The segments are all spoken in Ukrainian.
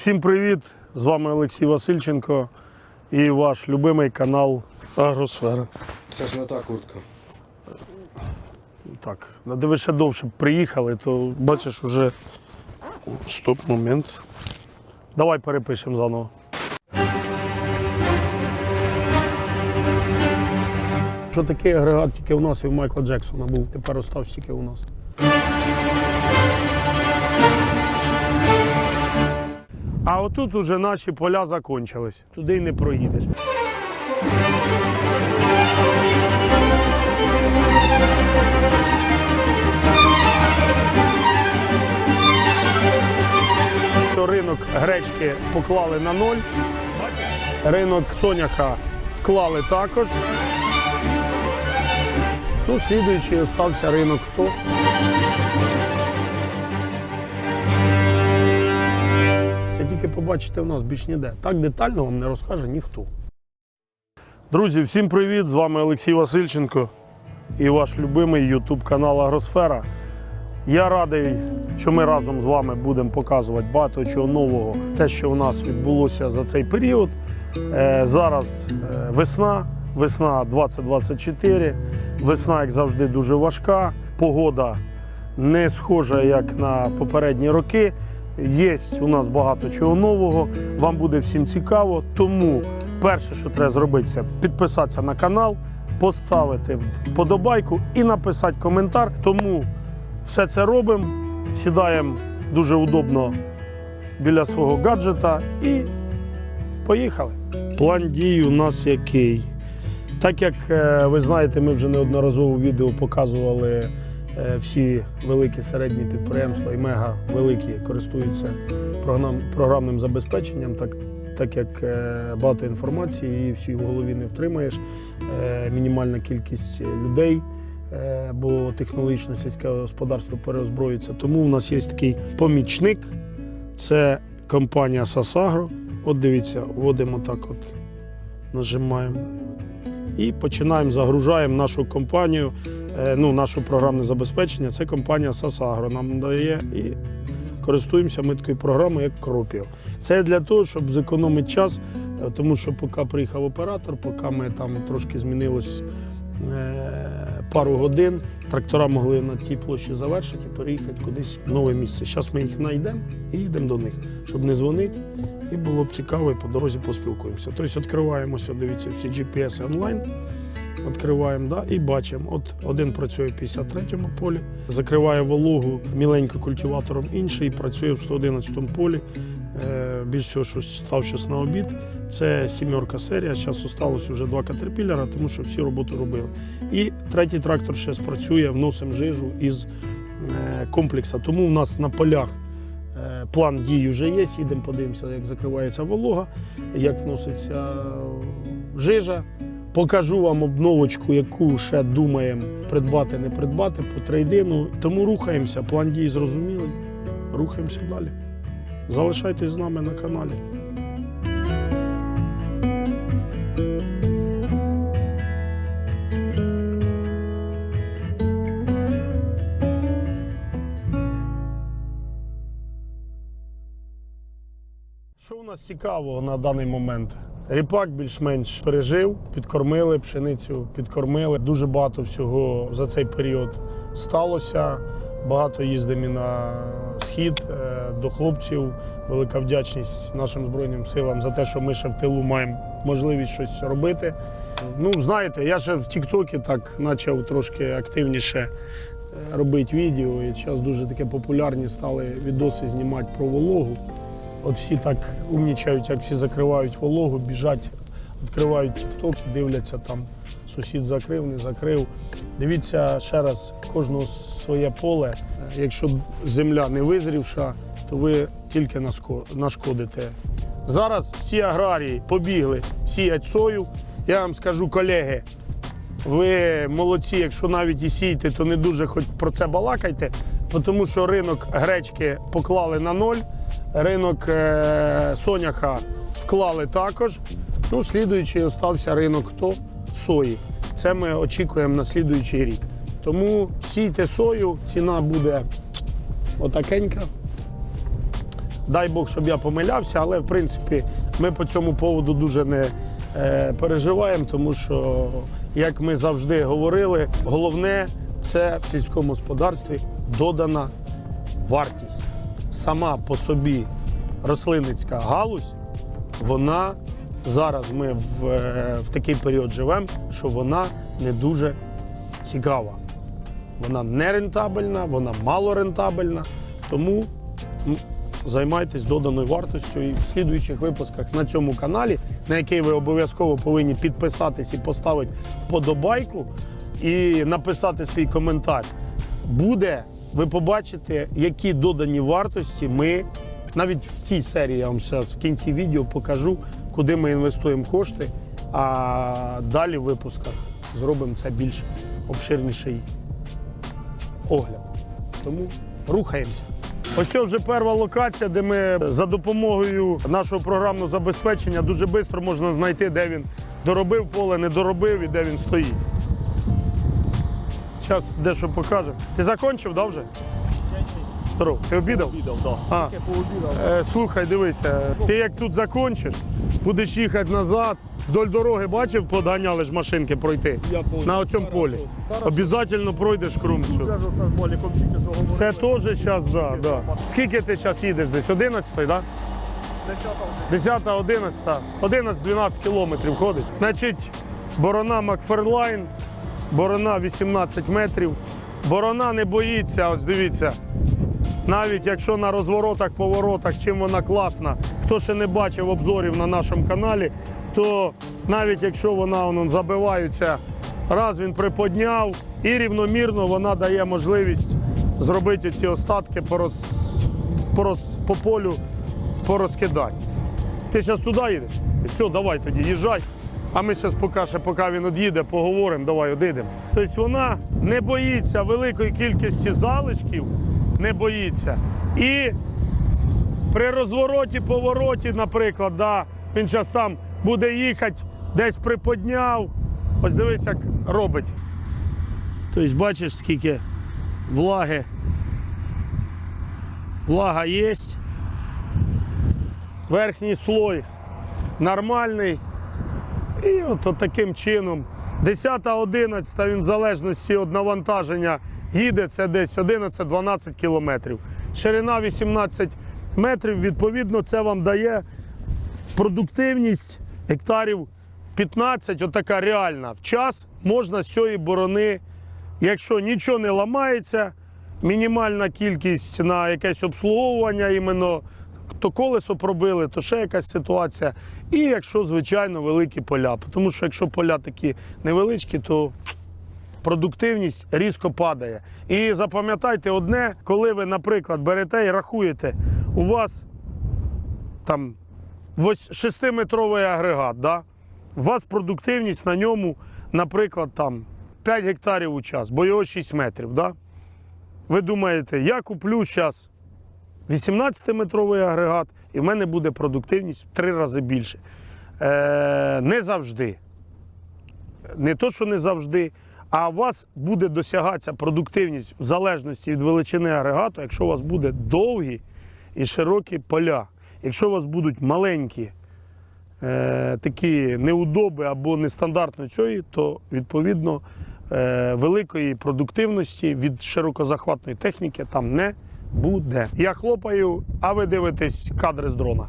Всім привіт! З вами Олексій Васильченко і ваш любимий канал Агросфера. Це ж не та куртка. Так, ну, ви ще довше приїхали, то бачиш уже. Стоп, момент. Давай перепишемо заново. Що такий агрегат тільки у нас і в Майкла Джексона був, тепер остався тільки у нас. А отут уже наші поля закончились. Туди й не проїдеш. Ринок гречки поклали на ноль. Ринок соняха вклали також. Ну, слідуючий остався ринок хто? Тільки побачите у нас більш ніде. Так детально вам не розкаже ніхто. Друзі, всім привіт! З вами Олексій Васильченко і ваш любимий YouTube канал Агросфера. Я радий, що ми разом з вами будемо показувати багато чого нового, те, що у нас відбулося за цей період. Е, зараз е, весна, весна 2024. Весна, як завжди, дуже важка. Погода не схожа, як на попередні роки. Є у нас багато чого нового. Вам буде всім цікаво. Тому перше, що треба зробити, це підписатися на канал, поставити вподобайку і написати коментар. Тому все це робимо, сідаємо дуже удобно біля свого гаджета і поїхали. План дій у нас який? Так як е, ви знаєте, ми вже неодноразово в відео показували всі великі середні підприємства і мега великі користуються програмним забезпеченням, так, так як е, багато інформації і всі в голові не втримаєш. Е, Мінімальна кількість людей, е, бо технологічно сільське господарство переозброюється. Тому у нас є такий помічник. Це компанія Сасагро. От дивіться, вводимо так, от, нажимаємо. І починаємо, загружаємо нашу компанію, е, ну, наше програмне забезпечення. Це компанія Сасагро нам дає і користуємося ми такою програмою, як Кропів. Це для того, щоб зекономити час, е, тому що поки приїхав оператор, поки ми там трошки змінилось е, пару годин, трактора могли на тій площі завершити і переїхати кудись в нове місце. Зараз ми їх знайдемо і їдемо до них, щоб не дзвонити. І було б цікаво, і по дорозі поспілкуємося. Тобто відкриваємося, дивіться, всі GPS онлайн. Відкриваємо да, і бачимо. От один працює в 53-му полі, закриває вологу міленько культиватором, інший працює в 111-му полі. Е, більш всього, що став час на обід. Це сімерка серія. Зараз залишилось вже два катерпілера, тому що всі роботу робили. І третій трактор ще працює, вносимо жижу із е, комплексу. Тому в нас на полях е, план дій вже є. Їдемо, подивимося, як закривається волога, як вноситься жижа. Покажу вам обновочку, яку ще думаємо придбати, не придбати по трейдину. Тому рухаємося. План дій зрозумілий. Рухаємося далі. Залишайтесь з нами на каналі. Що у нас цікавого на даний момент? Ріпак більш-менш пережив, підкормили пшеницю, підкормили. Дуже багато всього за цей період сталося. Багато їздимо на схід е, до хлопців. Велика вдячність нашим Збройним силам за те, що ми ще в тилу маємо можливість щось робити. Ну, знаєте, я ще в Тіктокі так почав трошки активніше е, робити відео. І зараз дуже таке популярні стали відоси знімати про вологу. От всі так умнічають, як всі закривають вологу, біжать, відкривають TikTok, дивляться там, сусід закрив, не закрив. Дивіться ще раз, кожного своє поле. Якщо земля не визрівша, то ви тільки нашкодите. Зараз всі аграрії побігли сіять сою. Я вам скажу, колеги, ви молодці, якщо навіть і сієте, то не дуже хоч про це балакайте, тому що ринок гречки поклали на ноль, ринок е, соняха вклали також. Ну, слідуючий остався ринок хто? сої. Це ми очікуємо на слідуючий рік. Тому сійте сою, ціна буде отакенька. Дай Бог, щоб я помилявся, але в принципі ми по цьому поводу дуже не е, переживаємо, тому що, як ми завжди говорили, головне це в сільському господарстві додана вартість. Сама по собі рослинницька галузь, вона зараз ми в, е, в такий період живемо, що вона не дуже цікава. Вона не рентабельна, вона мало рентабельна. Тому займайтесь доданою вартістю і в слідуючих випусках на цьому каналі, на який ви обов'язково повинні підписатись і поставити вподобайку і написати свій коментар. Буде, ви побачите, які додані вартості ми навіть в цій серії я вам зараз в кінці відео покажу, куди ми інвестуємо кошти. А далі в випусках зробимо це більш обширніший огляд. Тому рухаємося. Ось це вже перша локація, де ми за допомогою нашого програмного забезпечення дуже швидко можна знайти, де він доробив поле, не доробив і де він стоїть. Зараз дещо покажемо. Ти закінчив, да, вже? Здоров. Ти обідав? Обідав, да. А. Таке пообідав. Е, слухай, дивися, ти як тут закончиш, будеш їхати назад. Вдоль дороги бачив, подганяли ж машинки пройти. Я понял. На оцьому полі. Хорошо. Обязательно пройдеш крум всю. Вже ж оце з Маліком тільки що говорили. Це теж зараз, да, да. Скільки ти зараз їдеш десь? 11, так? Да? 10 10, 11, 11-12 кілометрів ходить. Значить, борона Макферлайн, борона 18 метрів. Борона не боїться, ось дивіться. Навіть якщо на розворотах, поворотах, чим вона класна, хто ще не бачив обзорів на нашому каналі, то навіть якщо вона воно, забиваються, раз він приподняв і рівномірно вона дає можливість зробити ці остатки по, роз, по, по полю порозкидати. Ти зараз туди їдеш? Все, давай тоді їжджай. А ми зараз поки, ще, поки він од'їде, поговоримо, давай одійдемо. Тобто вона не боїться великої кількості залишків, не боїться. І при розвороті, повороті, наприклад, да, він зараз там буде їхати, десь приподняв. Ось дивись, як робить. Тобто, бачиш, скільки влаги. Влага є. Верхній слой нормальний. І от, таким чином. 10 11 він в залежності від навантаження їде, це десь 11-12 кілометрів. Ширина 18 метрів, відповідно, це вам дає продуктивність гектарів 15, отака реальна. В час можна з цієї борони, якщо нічого не ламається, мінімальна кількість на якесь обслуговування, іменно то колесо пробили, то ще якась ситуація. І якщо, звичайно, великі поля. Тому що якщо поля такі невеличкі, то продуктивність різко падає. І запам'ятайте одне, коли ви, наприклад, берете і рахуєте, у вас там 6-метровий агрегат, да? у вас продуктивність на ньому, наприклад, там 5 гектарів у час, бо його 6 метрів. Да? Ви думаєте, я куплю зараз 18-метровий агрегат, і в мене буде продуктивність в три рази більше. Е, не завжди. Не то, що не завжди, а у вас буде досягатися продуктивність в залежності від величини агрегату, якщо у вас буде довгі і широкі поля. Якщо у вас будуть маленькі е, такі неудоби або нестандартно цієї, то відповідно е, великої продуктивності від широкозахватної техніки там не буде. Я хлопаю, а ви дивитесь кадри з дрона.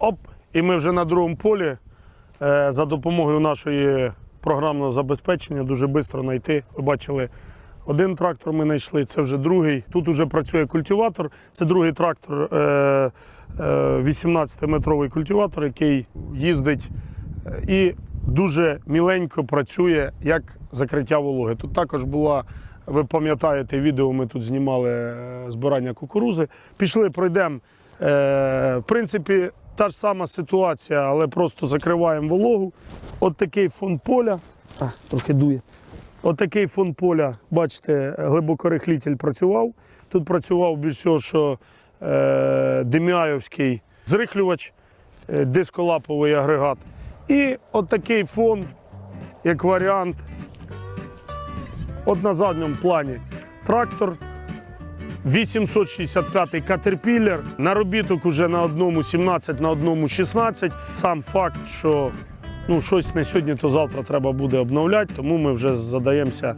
Оп, і ми вже на другому полі е, за допомогою нашої програмного забезпечення дуже швидко знайти. Ви бачили, один трактор ми знайшли, це вже другий. Тут вже працює культиватор. Це другий трактор, е, е, 18-метровий культиватор, який їздить е, і дуже міленько працює як закриття вологи. Тут також була. Ви пам'ятаєте, відео ми тут знімали е, збирання кукурузи. Пішли, пройдемо. Е, в принципі, та ж сама ситуація, але просто закриваємо вологу. От такий фон поля. А, трохи дує. От фон поля, бачите, глибокорихлітель працював. Тут працював більш що е, Деміаївський зрихлювач, е, дисколаповий агрегат. І от такий фон, як варіант, от на задньому плані трактор 865-й Caterpillar, наробіток уже на одному 17, на одному 16. Сам факт, що ну, щось не сьогодні, то завтра треба буде обновляти, тому ми вже задаємося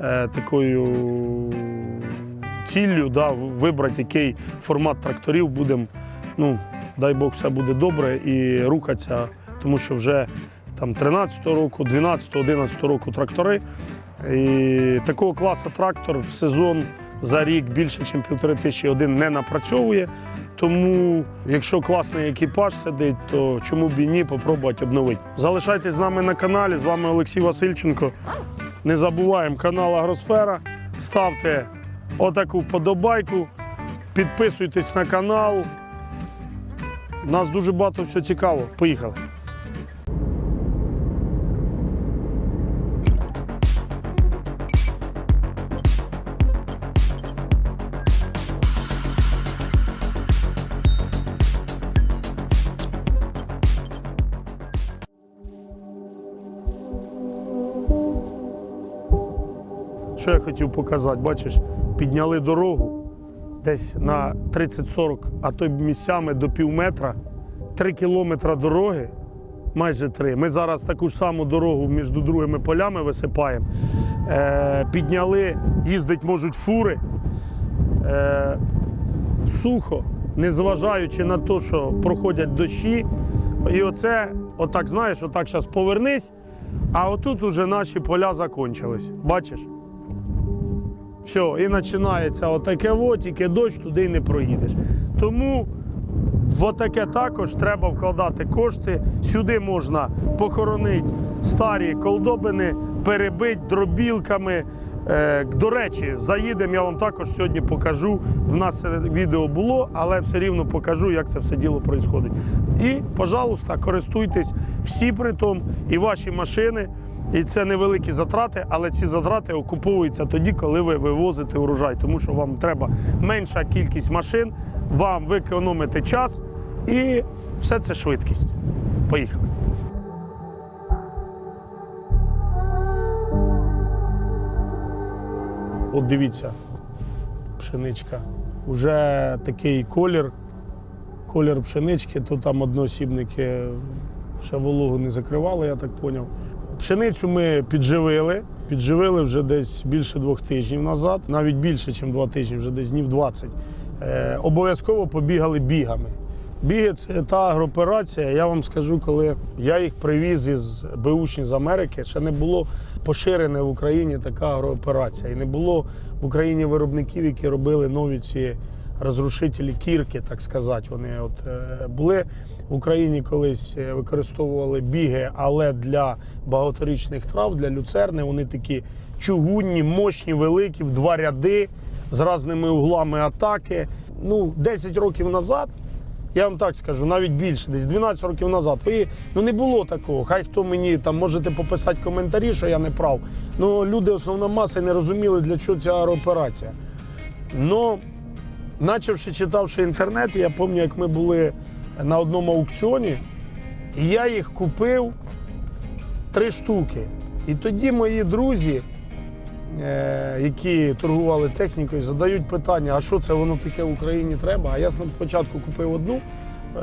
е, такою ціллю, да, вибрати, який формат тракторів будемо. Ну, дай Бог, все буде добре і рухатися, тому що вже там 13-го року, 12-го, 11-го року трактори. І такого класу трактор в сезон за рік більше, ніж півтори тисячі один не напрацьовує. Тому, якщо класний екіпаж сидить, то чому б і ні, попробувати обновити. Залишайтесь з нами на каналі. З вами Олексій Васильченко. Не забуваємо канал Агросфера. Ставте отаку вподобайку, підписуйтесь на канал. Нас дуже багато всього цікаво. Поїхали. Що я хотів показати? Бачиш, підняли дорогу десь на 30-40, а то місцями до пів метра. Три кілометри дороги, майже три. Ми зараз таку ж саму дорогу між другими полями висипаємо. Е, підняли, їздить можуть фури. Е, сухо, незважаючи на те, що проходять дощі. І оце, отак, знаєш, отак зараз повернись, а отут уже наші поля закончились. Бачиш? Все, і починається отаке во, тільки дощ туди й не проїдеш. Тому в отаке також треба вкладати кошти. Сюди можна похоронити старі колдобини, перебити дробілками. Е, До речі, заїдемо, я вам також сьогодні покажу. В нас відео було, але все рівно покажу, як це все діло відбувається. І, пожалуйста, користуйтесь всі при тому, і ваші машини. І це невеликі затрати, але ці затрати окуповуються тоді, коли ви вивозите урожай, тому що вам треба менша кількість машин, вам ви економите час і все це швидкість. Поїхали. От дивіться, пшеничка. Уже такий колір, колір пшенички, то там одноосібники ще вологу не закривали, я так зрозумів. Пшеницю ми підживили. Підживили вже десь більше двох тижнів назад, навіть більше, ніж два тижні, вже десь днів 20. Е, обов'язково побігали бігами. Біги це та агрооперація. Я вам скажу, коли я їх привіз із Беушні з Америки, ще не було поширене в Україні така агрооперація. І не було в Україні виробників, які робили нові ці розрушителі кірки, так сказати. Вони от е, були в Україні колись е, використовували біги, але для багаторічних трав, для люцерни вони такі чугунні, мощні, великі, в два ряди з різними углами атаки. Ну, 10 років назад. Я вам так скажу, навіть більше, десь 12 років назад. Ви, ну не було такого. Хай хто мені там можете пописати коментарі, що я не прав. Ну люди, основна маса, не розуміли, для чого ця аерооперація. Ну, почавши читавши інтернет, я пам'ятаю, як ми були на одному аукціоні, і я їх купив три штуки. І тоді мої друзі, е, які торгували технікою, задають питання, а що це воно таке в Україні треба? А я спочатку купив одну е,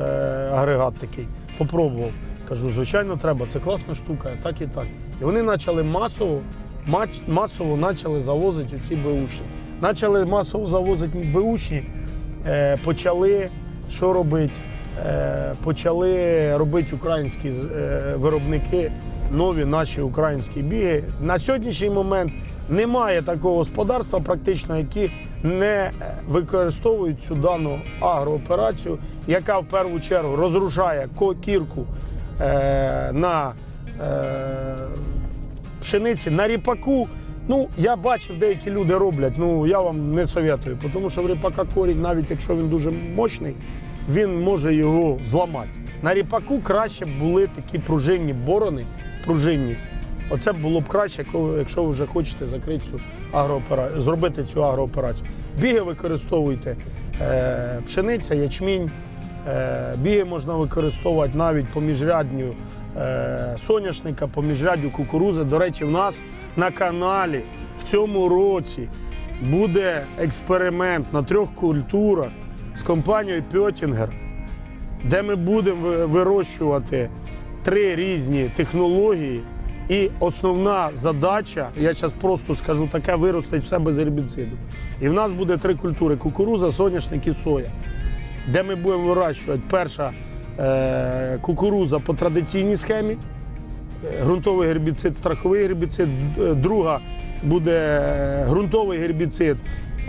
агрегат такий, попробував. Кажу, звичайно, треба, це класна штука, так і так. І вони почали масово, масово почали завозити ці беушні. Почали масово завозити беушні, е, почали що робити? Е, почали робити українські е, виробники нові наші українські біги. На сьогоднішній момент немає такого господарства, практично, які не е, використовують цю дану агрооперацію, яка в першу чергу розрушає ко- кірку е, на пшениці, на ріпаку. Ну, я бачив, деякі люди роблять. Ну я вам не советую, тому що в ріпака корінь, навіть якщо він дуже мощний, він може його зламати. На ріпаку краще були такі пружинні борони, пружинні. Оце було б краще, якщо ви вже хочете закрити цю агрооперацію, зробити цю агрооперацію. Біги використовуйте е, пшениця, ячмінь. Е, біги можна використовувати навіть по міжрядню е, соняшника, по міжряддю кукурузи. До речі, в нас на каналі в цьому році буде експеримент на трьох культурах з компанією Пьотінгер, де ми будемо вирощувати три різні технології. І основна задача, я зараз просто скажу, таке виростить все без гербіциду. І в нас буде три культури: кукуруза, соняшник і соя, де ми будемо вирощувати перша е, кукуруза по традиційній схемі, е, ґрунтовий гербіцид, страховий гербіцид, друга буде е, ґрунтовий гербіцид,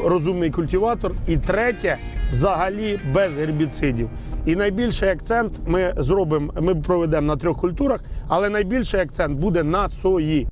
розумний культиватор, і третє взагалі без гербіцидів. І найбільший акцент ми зробимо, ми проведемо на трьох культурах, але найбільший акцент буде на сої.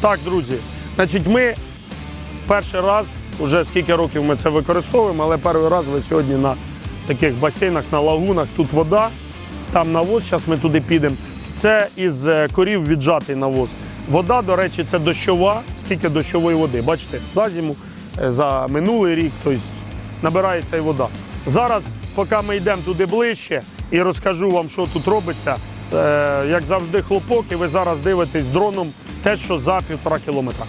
Так, друзі, значить, ми перший раз, вже скільки років ми це використовуємо, але перший раз ви сьогодні на таких басейнах, на лагунах, тут вода, там навоз, зараз ми туди підемо. Це із е, корів віджатий навоз. Вода, до речі, це дощова, скільки дощової води. Бачите, за зиму, е, за минулий рік, тобто набирається і вода. Зараз, поки ми йдемо туди ближче і розкажу вам, що тут робиться, е, як завжди, хлопок, і ви зараз дивитесь дроном те, що за півтора кілометра.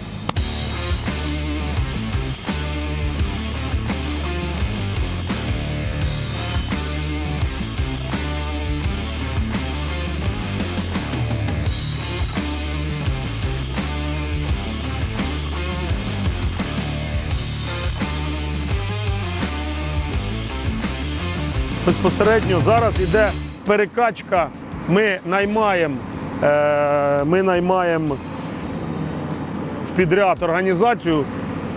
Безпосередньо зараз йде перекачка. Ми наймаємо, е, ми наймаємо підряд організацію,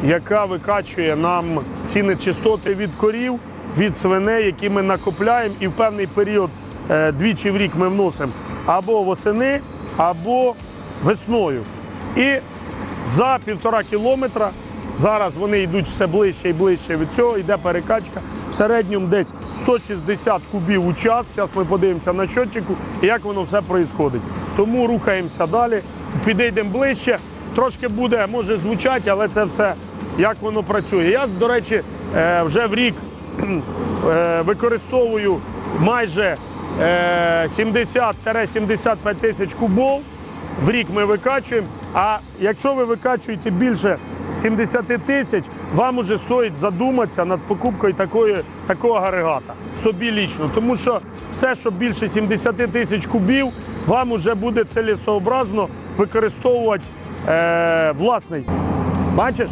яка викачує нам ці нечистоти від корів, від свиней, які ми накопляємо, і в певний період е, двічі в рік ми вносимо або восени, або весною. І за півтора кілометра зараз вони йдуть все ближче і ближче від цього, йде перекачка. В середньому десь 160 кубів у час. Зараз ми подивимося на щотчику, як воно все відбувається. Тому рухаємося далі, підійдемо ближче. Трошки буде, може звучати, але це все як воно працює. Я, до речі, е, вже в рік е, використовую майже е, 70-75 тисяч кубов. В рік ми викачуємо. А якщо ви викачуєте більше 70 тисяч, вам уже стоїть задуматися над покупкою такої, такого агрегата собі лічно. Тому що все, що більше 70 тисяч кубів, вам уже буде цілесообразно використовувати е, власний. Бачиш?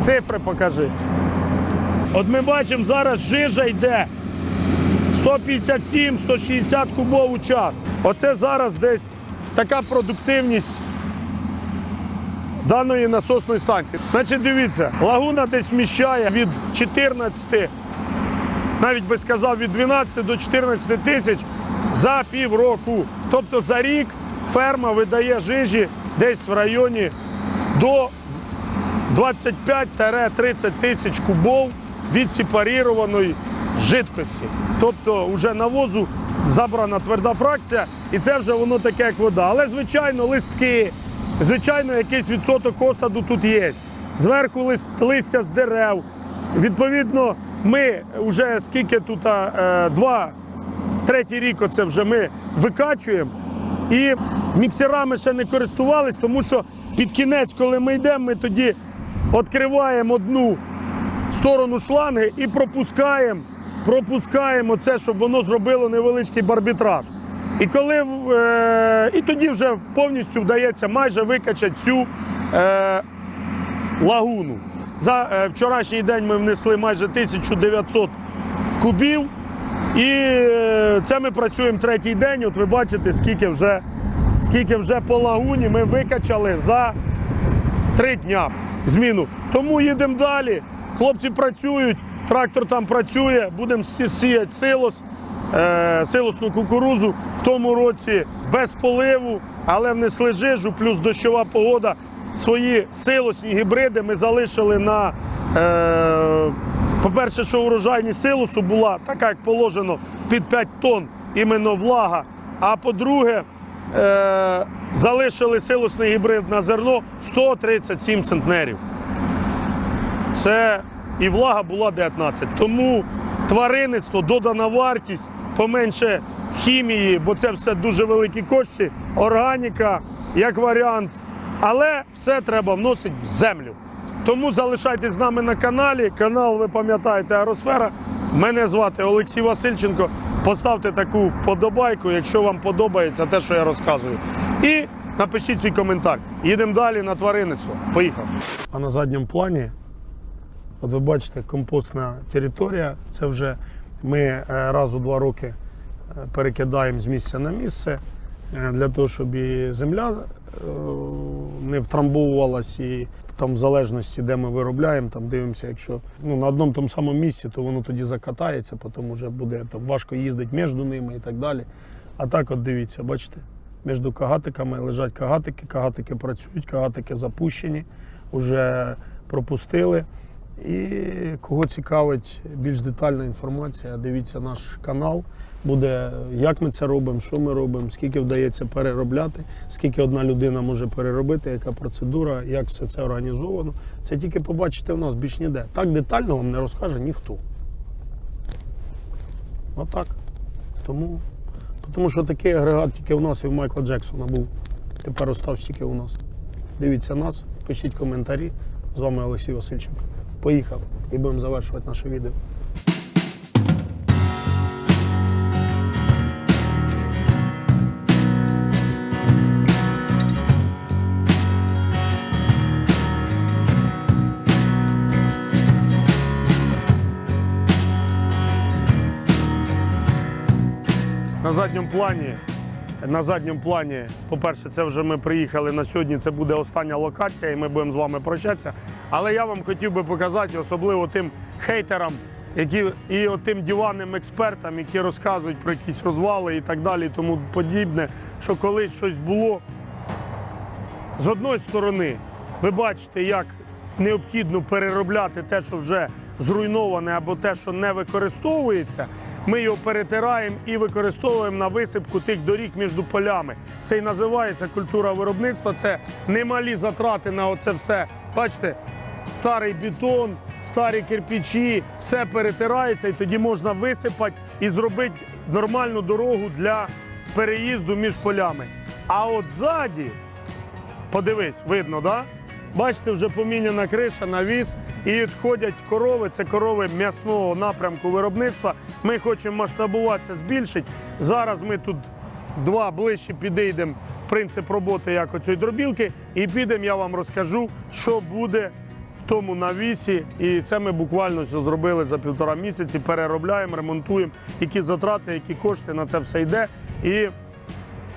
Цифри покажи. От ми бачимо, зараз жижа йде 157-160 кубов у час. Оце зараз десь така продуктивність даної насосної станції. Значить, дивіться, лагуна десь вміщає від 14, навіть би сказав, від 12 до 14 тисяч за півроку. Тобто за рік ферма видає жижі десь в районі до 25-30 тисяч кубов від сепарірованої жидкості. Тобто вже навозу забрана тверда фракція, і це вже воно таке, як вода. Але, звичайно, листки, звичайно, якийсь відсоток осаду тут є. Зверху лист, листя з дерев. Відповідно, ми вже скільки тут е, два, третій рік оце вже ми викачуємо. І міксерами ще не користувались, тому що під кінець, коли ми йдемо, ми тоді відкриваємо одну сторону шланги і пропускаємо, пропускаємо це, щоб воно зробило невеличкий барбітраж. І коли е, і тоді вже повністю вдається майже викачати цю е, лагуну. За е, вчорашній день ми внесли майже 1900 кубів. І е, це ми працюємо третій день. От ви бачите, скільки вже, скільки вже по лагуні ми викачали за три дня зміну. Тому їдемо далі. Хлопці працюють, трактор там працює, будемо сіяти силос, е, силосну кукурузу в тому році без поливу, але внесли жижу, плюс дощова погода. Свої силосні гібриди ми залишили на. Е, по-перше, що урожайність силосу була така, як положено, під 5 тонн іменно влага. А по-друге, е, залишили силосний гібрид на зерно 137 центнерів. Це і влага була 19. Тому тваринництво, додана вартість, поменше хімії, бо це все дуже великі кошти, органіка як варіант. Але все треба вносити в землю. Тому залишайтесь з нами на каналі. Канал, ви пам'ятаєте, Аеросфера. Мене звати Олексій Васильченко. Поставте таку вподобайку, якщо вам подобається те, що я розказую. І напишіть свій коментар. Їдемо далі на тваринництво. Поїхав. А на задньому плані От ви бачите, компостна територія. Це вже ми е, раз у два роки е, перекидаємо з місця на місце е, для того, щоб і земля не втрамбовувалась і там в залежності, де ми виробляємо, там дивимося, якщо ну, на одному тому самому місці, то воно тоді закатається, потім вже буде там, важко їздити між ними і так далі. А так, от дивіться, бачите, між кагатиками лежать кагатики, кагатики працюють, кагатики запущені, вже пропустили. І кого цікавить більш детальна інформація, дивіться наш канал. Буде, як ми це робимо, що ми робимо, скільки вдається переробляти, скільки одна людина може переробити, яка процедура, як все це організовано. Це тільки побачите в нас більш ніде. Так детально вам не розкаже ніхто. Отак. Тому, тому що такий агрегат тільки у нас і в Майкла Джексона був. Тепер остався тільки у нас. Дивіться нас, пишіть коментарі. З вами Олексій Васильченко. Поїхав і будемо завершувати наше відео. На задньому плані. На задньому плані, по-перше, це вже ми приїхали на сьогодні. Це буде остання локація, і ми будемо з вами прощатися. Але я вам хотів би показати, особливо тим хейтерам, які і тим диванним експертам, які розказують про якісь розвали і так далі, і тому подібне, що колись щось було. З одної сторони, ви бачите, як необхідно переробляти те, що вже зруйноване, або те, що не використовується. Ми його перетираємо і використовуємо на висипку тих доріг між полями. Це і називається культура виробництва. Це немалі затрати на оце все. Бачите, старий бетон, старі кирпичі, все перетирається, і тоді можна висипати і зробити нормальну дорогу для переїзду між полями. А от ззаді Подивись, видно, да? Бачите, вже поміняна криша, навіс, і відходять корови. Це корови м'ясного напрямку виробництва. Ми хочемо масштабуватися, збільшити. Зараз ми тут два ближче підійдемо. Принцип роботи як оцієї дробілки, і підемо, я вам розкажу, що буде в тому навісі. І це ми буквально все зробили за півтора місяці. Переробляємо, ремонтуємо, які затрати, які кошти на це все йде. І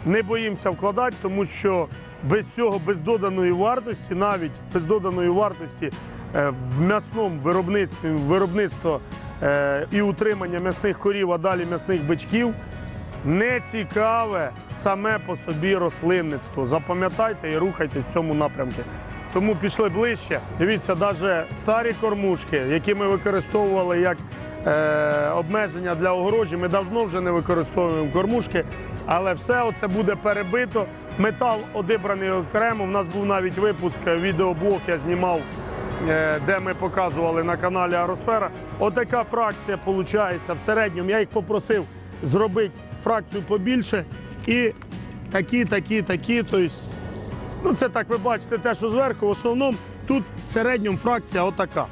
не боїмося вкладати, тому що без цього, без доданої вартості, навіть без доданої вартості в м'ясному виробництві, виробництво е, і утримання м'ясних корів, а далі м'ясних бичків. Не цікаве саме по собі рослинництво. Запам'ятайте і рухайтесь в цьому напрямку. Тому пішли ближче. Дивіться, навіть старі кормушки, які ми використовували як е, обмеження для огорожі, ми давно вже не використовуємо кормушки, але все це буде перебито. Метал одибраний окремо. У нас був навіть випуск е, відеоблог, я знімав, е, де ми показували на каналі Аросфера. Отака фракція виходить в середньому. Я їх попросив зробити фракцію побільше і такі, такі, такі. Тобто, ну це так ви бачите те, що зверху. В основному тут в середньому фракція отака.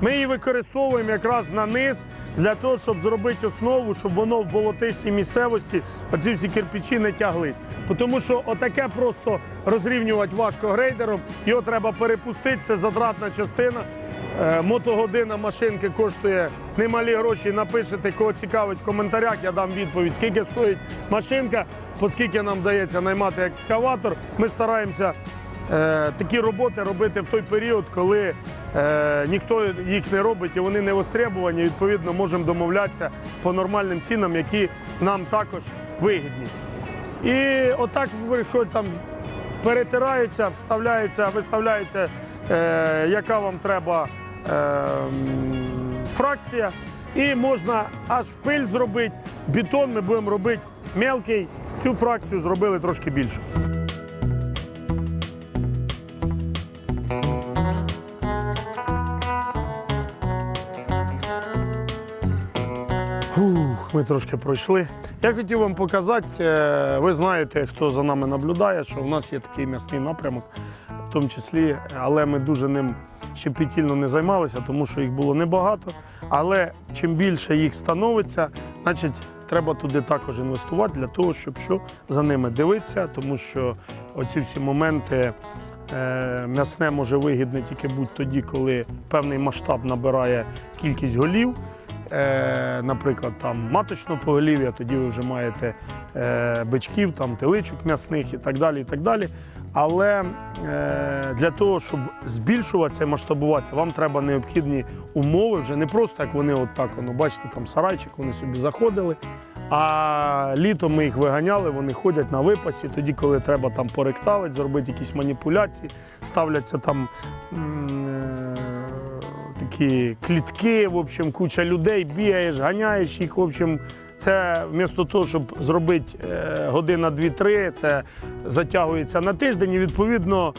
Ми її використовуємо якраз на низ для того, щоб зробити основу, щоб воно в болотистій місцевості, оці всі кирпичі не тяглись. Тому що отаке просто розрівнювати важко грейдером, його треба перепустити, це затратна частина. Е, Мотогодина машинки коштує немалі гроші. Напишете, кого цікавить в коментарях, я дам відповідь, скільки стоїть машинка, по скільки нам вдається наймати екскаватор. Ми стараємося такі роботи робити в той період, коли е, ніхто їх не робить і вони не востребувані. Відповідно, можемо домовлятися по нормальним цінам, які нам також вигідні. І отак виходить там перетираються, вставляється, виставляється, е, яка вам треба е, фракція. І можна аж пиль зробити. Бетон ми будемо робити мелкий. Цю фракцію зробили трошки більше. Ми трошки пройшли. Я хотів вам показати, е, ви знаєте, хто за нами наблюдає, що в нас є такий м'ясний напрямок, в тому числі, але ми дуже ним щепетільно не займалися, тому що їх було небагато. Але чим більше їх становиться, значить треба туди також інвестувати для того, щоб що за ними дивитися, тому що оці всі моменти. Е, М'ясне може вигідне тільки будь тоді, коли певний масштаб набирає кількість голів. Е, наприклад, там маточного поголів'я, тоді ви вже маєте е, бичків, там, теличок м'ясних і так далі. І так далі. Але е, для того, щоб збільшуватися і масштабуватися, вам треба необхідні умови, вже не просто як вони от так, воно, бачите, там сарайчик, вони собі заходили. А літом ми їх виганяли, вони ходять на випасі. Тоді, коли треба там поректалити, зробити якісь маніпуляції, ставляться там е, такі клітки, в общем, куча людей, бігаєш, ганяєш їх. В общем, це вмісто того, щоб зробити е, година, дві-три, це затягується на тиждень. І відповідно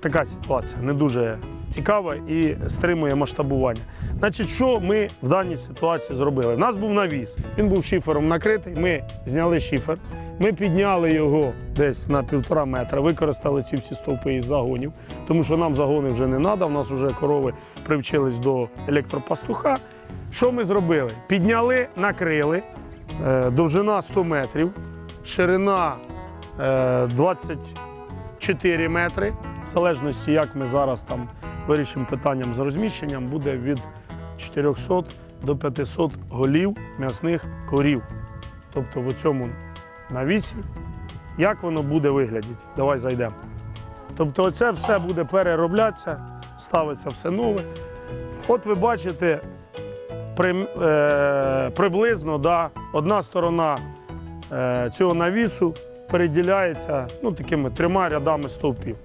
така ситуація не дуже цікава і стримує масштабування. Значить, що ми в даній ситуації зробили? У нас був навіс, він був шифером накритий. Ми зняли шифер, ми підняли його десь на півтора метра, використали ці всі стовпи із загонів, тому що нам загони вже не треба. У нас вже корови привчились до електропастуха. Що ми зробили? Підняли, накрили е, довжина 100 метрів, ширина е, 20 4 метри. В залежності, як ми зараз там вирішимо питанням з розміщенням, буде від 400 до 500 голів м'ясних корів. Тобто в цьому навісі, як воно буде виглядати, давай зайдемо. Тобто, це все буде перероблятися, ставиться все нове. От ви бачите при, е, приблизно да, одна сторона е, цього навісу переділяється ну, такими трьома рядами стовпів.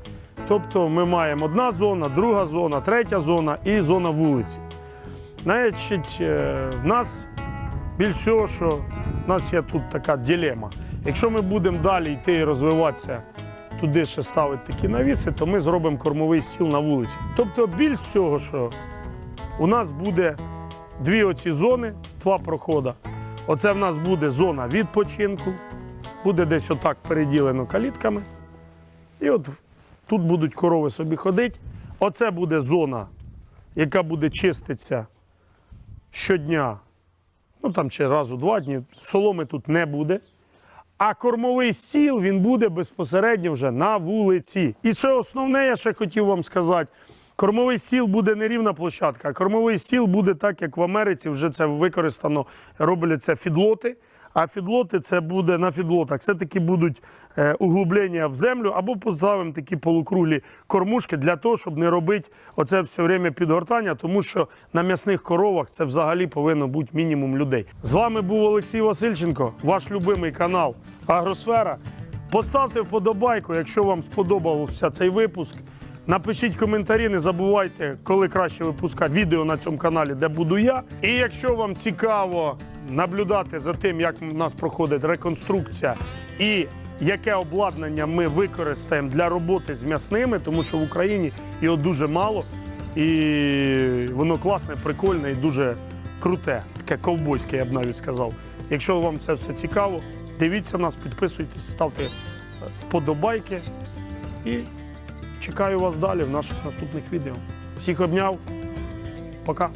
Тобто ми маємо одна зона, друга зона, третя зона і зона вулиці. Значить, е, в нас більш всього, що в нас є тут така дилема. Якщо ми будемо далі йти і розвиватися, туди ще ставити такі навіси, то ми зробимо кормовий стіл на вулиці. Тобто, більш всього, що у нас буде дві оці зони, два проходи. Оце в нас буде зона відпочинку, буде десь отак переділено калітками. І от тут будуть корови собі ходити. Оце буде зона, яка буде чиститися щодня. Ну там чи раз у два дні. Соломи тут не буде. А кормовий стіл він буде безпосередньо вже на вулиці. І ще основне, я ще хотів вам сказати. Кормовий стіл буде не рівна площадка, а кормовий стіл буде так, як в Америці вже це використано, робляться фідлоти. А фідлоти це буде на фідлотах. Це таки будуть е, углублення в землю або поставимо такі полукруглі кормушки для того, щоб не робити оце все время підгортання, тому що на м'ясних коровах це взагалі повинно бути мінімум людей. З вами був Олексій Васильченко, ваш любимий канал Агросфера. Поставте вподобайку, якщо вам сподобався цей випуск. Напишіть коментарі, не забувайте, коли краще випускати відео на цьому каналі, де буду я. І якщо вам цікаво наблюдати за тим, як в нас проходить реконструкція і яке обладнання ми використаємо для роботи з м'ясними, тому що в Україні його дуже мало, і воно класне, прикольне і дуже круте, таке ковбойське, я б навіть сказав. Якщо вам це все цікаво, дивіться нас, підписуйтесь, ставте вподобайки і Чекаю вас далі в наших наступних відео. Всіх обняв. Пока.